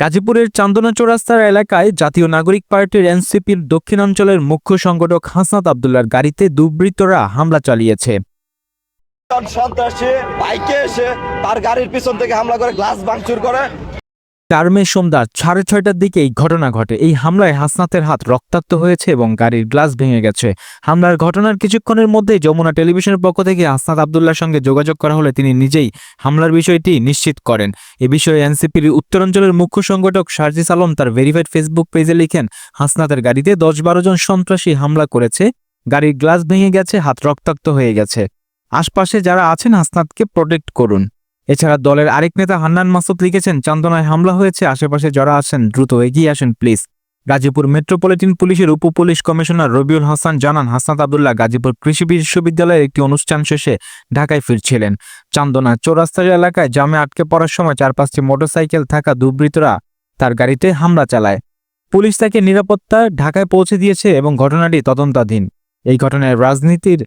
গাজীপুরের চান্দনা চৌরাস্তার এলাকায় জাতীয় নাগরিক পার্টির এনসিপির দক্ষিণাঞ্চলের মুখ্য সংগঠক হাসনাত আবদুল্লার গাড়িতে দুর্বৃত্তরা হামলা চালিয়েছে। সন্ত্রাসী বাইকে এসে তার গাড়ির পিছন থেকে হামলা করে, গ্লাস ভাঙচুর করে। চার সোমদার সাড়ে ছয়টার দিকে এই ঘটনা ঘটে। এই হামলায় হাসনাতের হাত রক্তাক্ত হয়েছে এবং গাড়ির গ্লাস ভেঙে গেছে। হামলার ঘটনার কিছুক্ষণের মধ্যেই যমুনা টেলিভিশনের পক্ষ থেকে হাসনাত আবদুল্লার সঙ্গে যোগাযোগ করা হলে তিনি নিজেই হামলার বিষয়টি নিশ্চিত করেন। এ বিষয়ে এনসিপির উত্তরাঞ্চলের মুখ্য সংগঠক শারজিস আলম তার ভেরিফাইড ফেসবুক পেজে লিখেন, হাসনাতের গাড়িতে দশ বারো জন সন্ত্রাসী হামলা করেছে, গাড়ির গ্লাস ভেঙে গেছে, হাত রক্তাক্ত হয়ে গেছে। আশপাশে যারা আছেন হাসনাতকে প্রোটেক্ট করুন। এছাড়া দলের আরেক নেতা হান্নান মাসুদ লিখেছেন, চান্দনায় হামলা হয়েছে, আশেপাশে যারা আছেন, দ্রুত এগিয়ে আসেন, প্লিজ। গাজীপুর মেট্রোপলিটন পুলিশের উপ পুলিশ কমিশনার রবিউল হাসান জানান, হাসনাত আবদুল্লাহ গাজীপুর কৃষি বিশ্ববিদ্যালয়ের একটি অনুষ্ঠান শেষে ঢাকায় ফিরছিলেন। চান্দনা চৌরাস্তার এলাকায় জামে আটকে পড়ার সময় চার পাঁচটি মোটরসাইকেল থাকা দুর্বৃত্তরা তার গাড়িতে হামলা চালায়। পুলিশ তাকে নিরাপত্তা ঢাকায় পৌঁছে দিয়েছে এবং ঘটনাটি তদন্তাধীন। এই ঘটনায় রাজনীতির